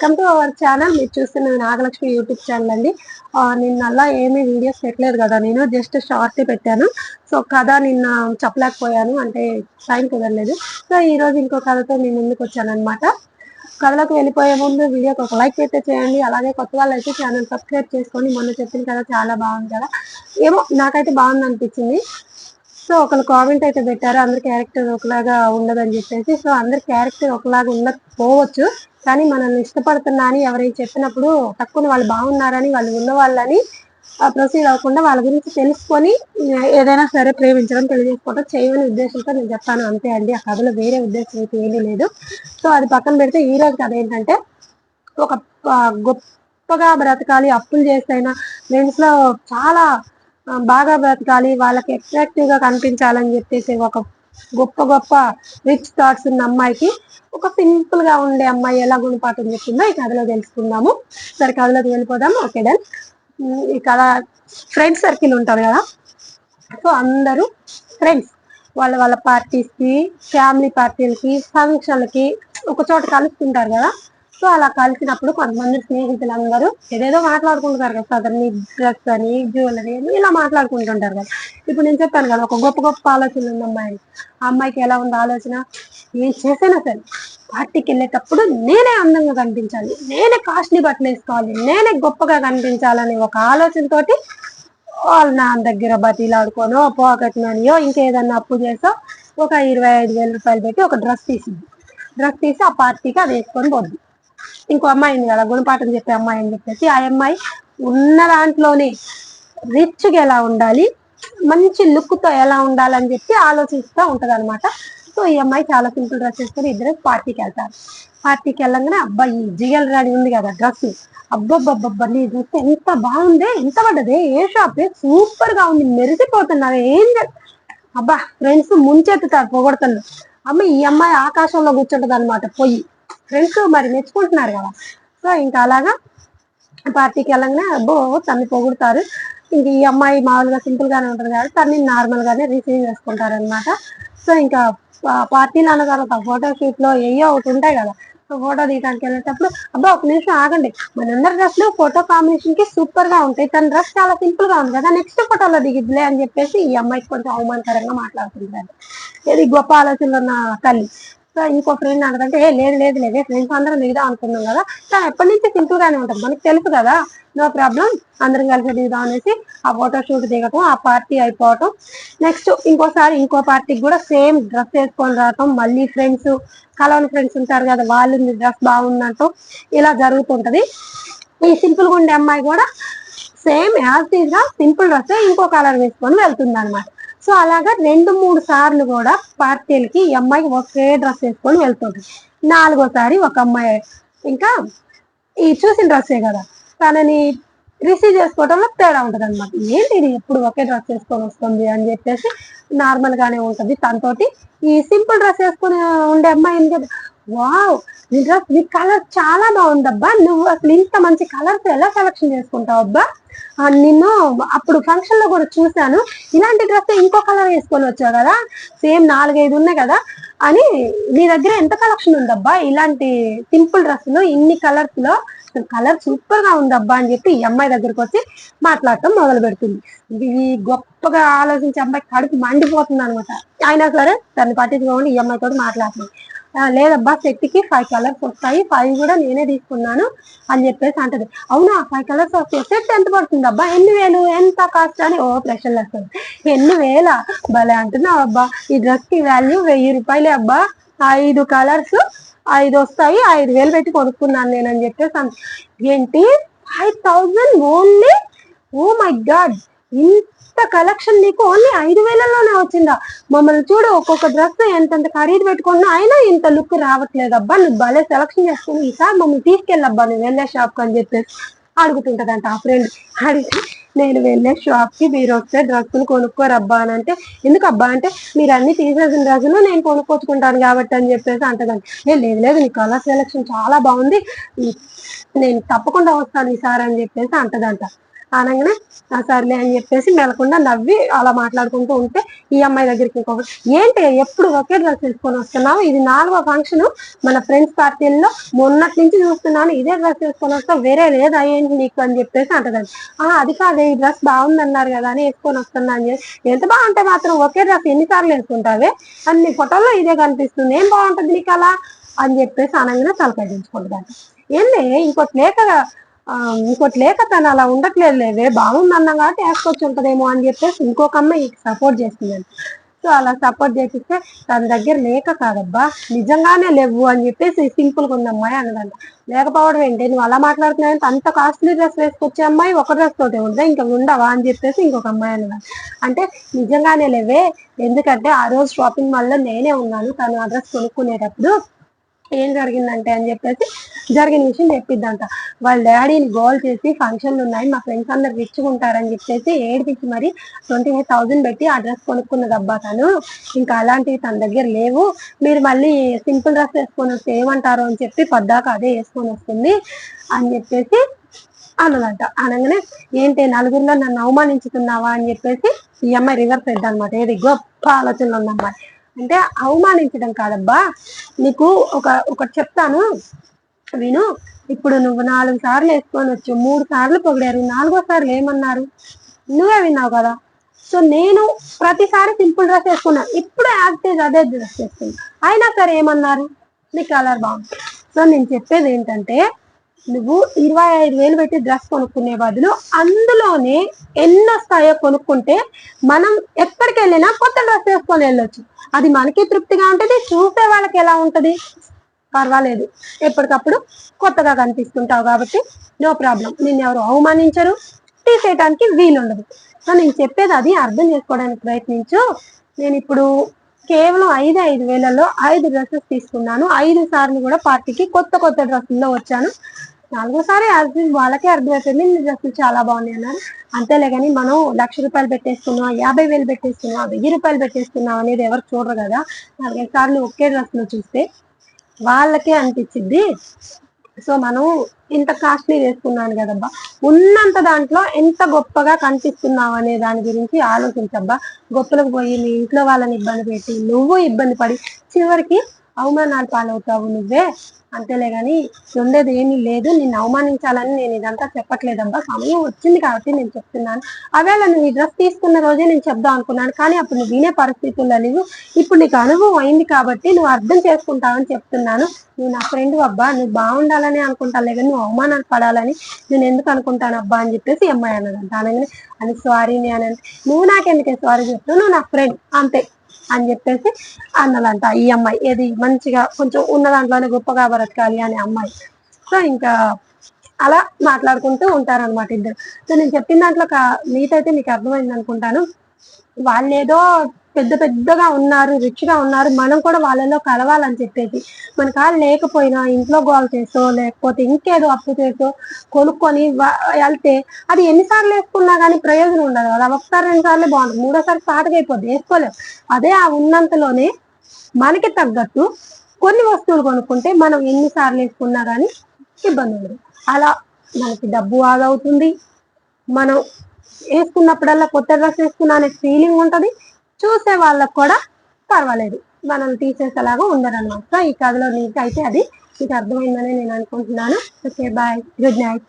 Welcome to our channel. మీరు చూస్తున్న Nagalakshmi YouTube channel అండి. నిన్న అలా ఏమీ వీడియోస్ పెట్టలేదు కదా. నేను జస్ట్ షార్ట్ పెట్టాను. సో కథ నిన్న చెప్పలేకపోయాను. అంటే టైం కుదరలేదు. సో ఈ రోజు ఇంకో కథతో నేను ముందుకు వచ్చాను అనమాట కథలోకి వెళ్ళిపోయే ముందు వీడియోకి ఒక లైక్ అయితే చేయండి. అలాగే కొత్త వాళ్ళు అయితే ఛానల్ సబ్స్క్రైబ్ చేసుకొని మొన్న చెప్పిన కదా చాలా బాగుంది కదా. ఏమో నాకైతే బాగుంది అనిపించింది సో ఒకరు కామెంట్ అయితే పెట్టారు అందరి క్యారెక్టర్ ఒకలాగా ఉండదని చెప్పేసి. సో అందరి క్యారెక్టర్ ఒకలాగా ఉండకపోవచ్చు కానీ మనల్ని ఇష్టపడుతున్నా అని ఎవరైనా చెప్పినప్పుడు తక్కువ వాళ్ళు బాగున్నారని వాళ్ళు ఉన్న వాళ్ళని ప్రొసీడ్ అవ్వకుండా వాళ్ళ గురించి తెలుసుకొని ఏదైనా సరే ప్రేమించడం తెలియజేసుకోవడం చేయమని ఉద్దేశంతో నేను చెప్తాను అంతే అండి ఆ కథలో వేరే ఉద్దేశం అయితే ఏమీ లేదు. సో అది పక్కన పెడితే ఈ రోజు కథ ఏంటంటే ఒక గొప్పగా బ్రతకాలి అప్పులు చేసైనా మెన్స్లో చాలా బాగా బ్రతకాలి వాళ్ళకి అట్రాక్టివ్గా కనిపించాలని చెప్పేసి ఒక గొప్ప గొప్ప రిచ్ థాట్స్ ఉన్న అమ్మాయికి ఒక సింపుల్గా ఉండే అమ్మాయి ఎలా గుణపాఠం చెప్తుందో ఈ కథలో తెలుసుకుందాము. సరే కథలోకి వెళ్ళిపోదాం ఓకే డన్. ఈ కథ ఫ్రెండ్ సర్కిల్ ఉంటారు కదా? సో అందరూ ఫ్రెండ్స్ వాళ్ళ వాళ్ళ పార్టీస్కి ఫ్యామిలీ పార్టీలకి ఫంక్షన్లకి ఒక చోట కలుస్తుంటారు కదా? సో అలా కలిసినప్పుడు కొంతమంది స్నేహితులు అందరూ ఏదేదో మాట్లాడుకుంటారు కదా సదర్ని డ్రెస్ అని జ్యువెలరీ అని ఇలా మాట్లాడుకుంటుంటారు కదా. ఇప్పుడు నేను చెప్పాను కదా ఒక గొప్ప గొప్ప ఆలోచన ఉంది అమ్మాయి ఆ అమ్మాయికి ఎలా ఉంది ఆలోచన? ఏం చేసినా సరే. పార్టీకి వెళ్ళేటప్పుడు నేనే అందంగా కనిపించాలి. నేనే కాస్ట్లీ బట్టలు వేసుకోవాలి. నేనే గొప్పగా కనిపించాలనే ఒక ఆలోచనతోటి వాళ్ళ నా దగ్గర బతిలాడుకోనో పాకెట్ మనీయో ఇంకేదన్నా అప్పు చేసో ఒక ఇరవై ఐదు వేల రూపాయలు పెట్టి ఒక డ్రెస్ తీసింది. డ్రెస్ తీసి ఆ పార్టీకి అది వేసుకొని పోద్ది. ఇంకో అమ్మాయి ఉంది కదా గుణపాఠం చెప్పే అమ్మాయి అని చెప్పేసి ఆ అమ్మాయి ఉన్న దాంట్లోనే రిచ్గా ఎలా ఉండాలి మంచి లుక్తో ఎలా ఉండాలని చెప్పి ఆలోచిస్తూ ఉంటుంది అనమాట సో ఈ అమ్మాయి చాలా సింపుల్ డ్రెస్ వేసుకొని ఇద్దరు పార్టీకి వెళ్తారు. పార్టీకి వెళ్ళంగానే అబ్బాయి జిగల్ రాణి ఉంది కదా డ్రెస్. అబ్బబ్బబ్బబ్బ నీ డ్రెస్ ఎంత బాగుందే ఎంత పడ్డదే ఏ షాప్ సూపర్గా ఉంది మెరిసిపోతున్నారు ఏం అబ్బా ఫ్రెండ్స్ ముంచెత్తుతారు పొగొడుతున్నారు అమ్మ ఈ అమ్మాయి ఆకాశంలో కూర్చుంటది అనమాట పొయ్యి. ఫ్రెండ్స్ మరి మెచ్చుకుంటున్నారు కదా. సో ఇంకా అలాగా పార్టీకి వెళ్ళగానే అబ్బో తన్ని పొగుడుతారు. ఇంక ఈ అమ్మాయి మామూలుగా సింపుల్ గానే ఉంటుంది కాబట్టి తన్ని నార్మల్ గానే రిసీవ్ చేసుకుంటారు అనమాట సో ఇంకా పార్టీలు అన్న తర్వాత ఫోటో షూట్లో ఏయో ఒకటి ఉంటాయి కదా. సో ఫోటో తీయడానికి వెళ్ళేటప్పుడు అబ్బా ఒక నిమిషం ఆగండి. మనందరి డ్రెస్లు ఫోటో కాంబినేషన్కి సూపర్గా ఉంటాయి. తన డ్రెస్ చాలా సింపుల్గా ఉంది కదా. నెక్స్ట్ ఫోటోలో దిగిద్దిలే అని చెప్పేసి ఈ అమ్మాయికి కొంచెం అవమానకరంగా మాట్లాడుతుంటారు. ఇది గొప్ప ఆలోచనలు ఉన్న తల్లి. సో ఇంకో ఫ్రెండ్ అన్నదంటే ఏ లేదు లేదు లేదు ఫ్రెండ్స్ అందరం దిగుదాం అనుకున్నాం కదా సో ఎప్పటి నుంచి సింపుల్ గానే ఉంటుంది మనకు తెలుసు కదా నో ప్రాబ్లం అందరం కలిసి దిగుదాం అనేసి ఆ ఫోటో షూట్ దిగటం ఆ పార్టీ అయిపోవటం. నెక్స్ట్ ఇంకోసారి ఇంకో పార్టీకి కూడా సేమ్ డ్రెస్ వేసుకొని రావటం మళ్ళీ ఫ్రెండ్స్ కలవని ఫ్రెండ్స్ ఉంటారు కదా వాళ్ళు డ్రెస్ బాగున్నట్టు ఇలా జరుగుతుంటది. ఈ సింపుల్గా ఉండే అమ్మాయి కూడా సేమ్ యాజ్ ఈజ్గా సింపుల్ డ్రెస్ ఇంకో కలర్ వేసుకొని వెళ్తుంది అనమాట సో అలాగా రెండు మూడు సార్లు కూడా పార్టీలకి ఈ అమ్మాయి ఒకే డ్రెస్ వేసుకొని వెళ్తుంది. నాలుగోసారి ఒక అమ్మాయి. ఇంకా ఈ చూసిన డ్రెస్సే కదా. తనని రిసీవ్ చేసుకోవడంలో తేడా ఉంటుంది అనమాట ఏంటి ఇది? ఎప్పుడు ఒకే డ్రెస్ వేసుకొని వస్తుంది అని చెప్పేసి నార్మల్ గానే తనతోటి ఈ సింపుల్ డ్రెస్ వేసుకొని ఉండే అమ్మాయి కదా వావ్ నీ డ్రెస్ నీ కలర్ చాలా బాగుందబ్బా. నువ్వు అసలు ఇంత మంచి కలర్స్ ఎలా సెలెక్షన్ చేసుకుంటావు అబ్బా? నిన్ను అప్పుడు ఫంక్షన్లో కూడా చూశాను. ఇలాంటి డ్రెస్ ఇంకో కలర్ వేసుకొని వచ్చావు కదా? సేమ్ నాలుగైదు ఉన్నాయి కదా? అని నీ దగ్గర ఎంత కలెక్షన్ ఉందబ్బా? ఇలాంటి సింపుల్ డ్రెస్సులు ఇన్ని కలర్స్లో కలర్ సూపర్గా ఉందబ్బా అని చెప్పి ఈ అమ్మాయి దగ్గరకు వచ్చి మాట్లాడటం మొదలు పెడుతుంది. ఈ గొప్పగా ఆలోచించి అమ్మాయి కడుపు మండిపోతుంది అనమాట. అయినా సరే తను పట్టించుకోకుండా ఈ అమ్మాయితో మాట్లాడుతుంది. లేదబ్బా సెట్కి ఫైవ్ కలర్స్ వస్తాయి. ఫైవ్ కూడా నేనే తీసుకున్నాను అని చెప్పేసి అంటది. అవునా? ఫైవ్ కలర్స్ వస్తాయి సెట్ ఎంత పడుతుంది అబ్బా ఎన్ని వేలు? ఎంత కాస్ట్ అని? ఓ ప్రశ్నలు వస్తుంది ఎన్ని వేల? భలే అంటున్నావు అబ్బా. ఈ డ్రెస్కి వాల్యూ వెయ్యి రూపాయలే అబ్బా. ఐదు కలర్స్ ఐదు వస్తాయి. ఐదు వేలు పెట్టి కొనుక్కున్నాను నేను అని చెప్పేసి ఏంటి? Five thousand only oh my god ఇంత కలెక్షన్ నీకు ఓన్లీ ఐదు వేలలోనే వచ్చిందా? మమ్మల్ని చూడు ఒక్కొక్క డ్రెస్ ఎంతెంత ఖరీదు పెట్టుకున్నా అయినా ఇంత లుక్ రావట్లేదు అబ్బా నువ్వు భలే సెలక్షన్ చేసుకుని ఈసారి మమ్మల్ని తీసుకెళ్ళబ్బా నువ్వు వెళ్ళే షాప్ అని చెప్పేసి అడుగుతుంటదంట ఆ ఫ్రెండ్ అడిగి నేను వెళ్ళే షాప్కి మీరు వస్తే డ్రెస్సులు కొనుక్కోరబ్బా అని అంటే ఎందుకు అబ్బా అంటే మీరు అన్ని తీసేసిన డ్రెస్సులు నేను కొనుక్కొచ్చుకుంటాను కాబట్టి అని చెప్పేసి అంటదండి నేను లేదు లేదు నీ కలర్ సెలెక్షన్ చాలా బాగుంది. నేను తప్పకుండా వస్తాను ఈసారి అని చెప్పేసి అంటదంట. అనగానే సర్లే అని చెప్పేసి మెలకుండా నవ్వి అలా మాట్లాడుకుంటూ ఉంటే ఈ అమ్మాయి దగ్గరికి ఇంకొక ఏంటి ఎప్పుడు ఒకే డ్రెస్ వేసుకొని వస్తున్నావు? ఇది నాలుగో ఫంక్షన్ మన ఫ్రెండ్స్ పార్టీల్లో మొన్నటి నుంచి చూస్తున్నాను ఇదే డ్రెస్ వేసుకొని వస్తావు వేరే లేదా ఏంటి నీకు? అని చెప్పేసి అంటదండి ఆ అది కాదే ఈ డ్రెస్ బాగుంది అన్నారు కదా అని వేసుకొని వస్తున్నా అని చెప్పి ఎంత బాగుంటే మాత్రం ఒకే డ్రెస్ ఎన్నిసార్లు వేసుకుంటావే? అన్ని ఫోటోల్లో ఇదే కనిపిస్తుంది ఏం బాగుంటుంది నీకు అలా? అని చెప్పేసి అనగానే తలకాయ దించుకుంటుందంట. ఏంది ఇంకోటి లేక ఇంకోటి లేక తను అలా ఉండట్లేదు. లేవే బాగుంది అన్నాం కాబట్టి వేసుకొచ్చి ఉంటదేమో అని చెప్పేసి ఇంకొక అమ్మాయి సపోర్ట్ చేస్తుందండి సో అలా సపోర్ట్ చేపిస్తే తన దగ్గర లేక కాదబ్బా నిజంగానే లేవు అని చెప్పేసి సింపుల్గా ఉంది అమ్మాయి అన్నదంట. లేకపోవడం ఏంటి? నువ్వు అలా మాట్లాడుతున్నావు అంత కాస్ట్లీ డ్రెస్ వేసుకొచ్చే అమ్మాయి ఒక డ్రెస్ తోటే ఉందా? ఇంకా ఉండవా అని చెప్పేసి ఇంకొక అమ్మాయి అన్నదంట. అంటే నిజంగానే లేవే ఎందుకంటే ఆ రోజు షాపింగ్ మాల్లో నేనే ఉన్నాను. తను ఆ డ్రెస్ కొనుక్కునేటప్పుడు ఏం జరిగిందంటే అని చెప్పేసి జరిగిన విషయం చెప్పిద్దంట. వాళ్ళ డాడీని గోల్ చేసి ఫంక్షన్లు ఉన్నాయి మా ఫ్రెండ్స్ అందరు రిచ్చుకుంటారని ఉంటారని చెప్పేసి ఏడిపించి మరి ట్వంటీ ఫైవ్ థౌసండ్ పెట్టి ఆ డ్రెస్ కొనుక్కున్నది అబ్బా తను. ఇంకా అలాంటివి తన దగ్గర లేవు. మీరు మళ్ళీ సింపుల్ డ్రెస్ వేసుకొని వస్తే ఏమంటారు అని చెప్పి పద్దాక అదే వేసుకొని వస్తుంది అని చెప్పేసి అన్నదంట. అనగానే ఏంటి నలుగురిలో నన్ను అవమానించుతున్నావా అని చెప్పేసి ఈ అమ్మాయి రివర్స్ అయింది అనమాట ఏది గొప్ప ఆలోచనలు ఉందన్నమాట. అంటే అవమానించడం కాదబ్బా. నీకు ఒక ఒకటి చెప్తాను. విను. ఇప్పుడు నువ్వు నాలుగు సార్లు వేసుకొని వచ్చు మూడు సార్లు పొగిడారు. నాలుగో సార్లు ఏమన్నారు? నువ్వే విన్నావు కదా. సో నేను ప్రతిసారి సింపుల్ డ్రెస్ వేసుకున్నా. ఇప్పుడు యాక్టేజ్ అదే డ్రెస్ వేసుకున్నా. అయినా సరే ఏమన్నారు? నీ కలర్ బాగుంది. సో నేను చెప్పేది ఏంటంటే నువ్వు ఇరవై ఐదు వేలు పెట్టి డ్రెస్ కొనుక్కునే బదులు అందులోనే ఎన్ని వస్తాయో కొనుక్కుంటే మనం ఎక్కడికి వెళ్ళినా కొత్త డ్రెస్ వేసుకొని వెళ్ళొచ్చు. అది మనకి తృప్తిగా ఉంటుంది చూసే వాళ్ళకి ఎలా ఉంటుంది? పర్వాలేదు. ఎప్పటికప్పుడు కొత్తగా కనిపిస్తుంటావు కాబట్టి నో ప్రాబ్లం నిన్ను ఎవరు అవమానించరు తీసేయటానికి వీలుండదు. సో నేను చెప్పేది అది అర్థం చేసుకోవడానికి ప్రయత్నించు. నేను ఇప్పుడు కేవలం ఐదు ఐదు వేలలో ఐదు డ్రెస్సెస్ తీసుకున్నాను. ఐదు సార్లు కూడా పార్టీకి కొత్త కొత్త డ్రెస్సుల్లో వచ్చాను. నాలుగోసారి యాజ్ వాళ్ళకే అర్థమైపోయింది నీ డ్రెస్సులు చాలా బాగున్నాయి అన్నారు. అంతేలే కానీ మనం లక్ష రూపాయలు పెట్టేసుకున్నాం యాభై వేలు పెట్టేసుకున్నాం వెయ్యి రూపాయలు పెట్టేసుకున్నాం అనేది ఎవరు చూడరు కదా. నాలుగైదు సార్లు ఒకే డ్రెస్లో చూస్తే వాళ్ళకే అనిపించింది సో మనం ఇంత కాస్ట్లీ వేసుకున్నాను కదబ్బా ఉన్నంత దాంట్లో ఎంత గొప్పగా కనిపిస్తున్నావు అనే దాని గురించి ఆలోచించబ్బా. గొప్పలకు పోయి మీ ఇంట్లో వాళ్ళని ఇబ్బంది పెట్టి నువ్వు ఇబ్బంది పడి చివరికి అవమానాలు పాలవుతావు నువ్వే అంతేలే గాని ఉండేది ఏమీ లేదు. నిన్ను అవమానించాలని నేను ఇదంతా చెప్పట్లేదబ్బా. సమయం వచ్చింది కాబట్టి నేను చెప్తున్నాను. అవేళ నువ్వు ఈ డ్రెస్ తీసుకున్న రోజే నేను చెప్దాం అనుకున్నాను. కానీ అప్పుడు నువ్వు వినే పరిస్థితుల్లో లేవు. ఇప్పుడు నీకు అనుభవం అయింది కాబట్టి నువ్వు అర్థం చేసుకుంటావని చెప్తున్నాను. నువ్వు నా ఫ్రెండ్ అబ్బా. నువ్వు బాగుండాలని అనుకుంటాలే కానీ నువ్వు అవమానాలు పడాలని నేను ఎందుకు అనుకుంటాను అబ్బా అని చెప్పేసి అమ్మాయి అన్నదంట. అనగానే అని సారీని అని నువ్వు నాకెందుకే సారీ చెప్తావు నువ్వు నా ఫ్రెండ్ అంతే. అని చెప్పేసి అన్నదంట ఈ అమ్మాయి. ఏది మంచిగా కొంచెం ఉన్న దాంట్లోనే గొప్పగా బ్రతకాలి అనే అమ్మాయి. సో ఇంకా అలా మాట్లాడుకుంటూ ఉంటారనమాట ఇద్దరు. సో నేను చెప్పిన దాంట్లో మీతైతే మీకు అర్థమైంది అనుకుంటాను. వాళ్ళు ఏదో పెద్ద పెద్దగా ఉన్నారు రిచ్గా ఉన్నారు. మనం కూడా వాళ్ళలో కలవాలని చెప్పేసి మన కాళ్ళు లేకపోయినా ఇంట్లో గోల్ చేసో లేకపోతే ఇంకేదో అప్పు చేసో కొనుక్కొని వెళ్తే అది ఎన్నిసార్లు వేసుకున్నా కానీ ప్రయోజనం ఉండదు కదా. ఒకసారి రెండు సార్లు బాగుంటుంది. మూడోసారి స్టార్ట్ అయిపోద్ది. వేసుకోలేం. అదే ఆ ఉన్నంతలోనే మనకి తగ్గట్టు కొన్ని వస్తువులు కొనుక్కుంటే మనం ఎన్నిసార్లు వేసుకున్నా కానీ ఇబ్బంది ఉండదు. అలా మనకి డబ్బు ఆదా అవుతుంది. మనం వేసుకున్నప్పుడల్లా కొత్త డ్రెస్ వేసుకున్నా అనే ఫీలింగ్ ఉంటుంది. చూసే వాళ్ళకు కూడా పర్వాలేదు. మనల్ని తీసేసేలాగా ఉండరన్నమాట. ఈ కథలో నీకైతే అది మీకు అర్థమైందని నేను అనుకుంటున్నాను. Okay bye good night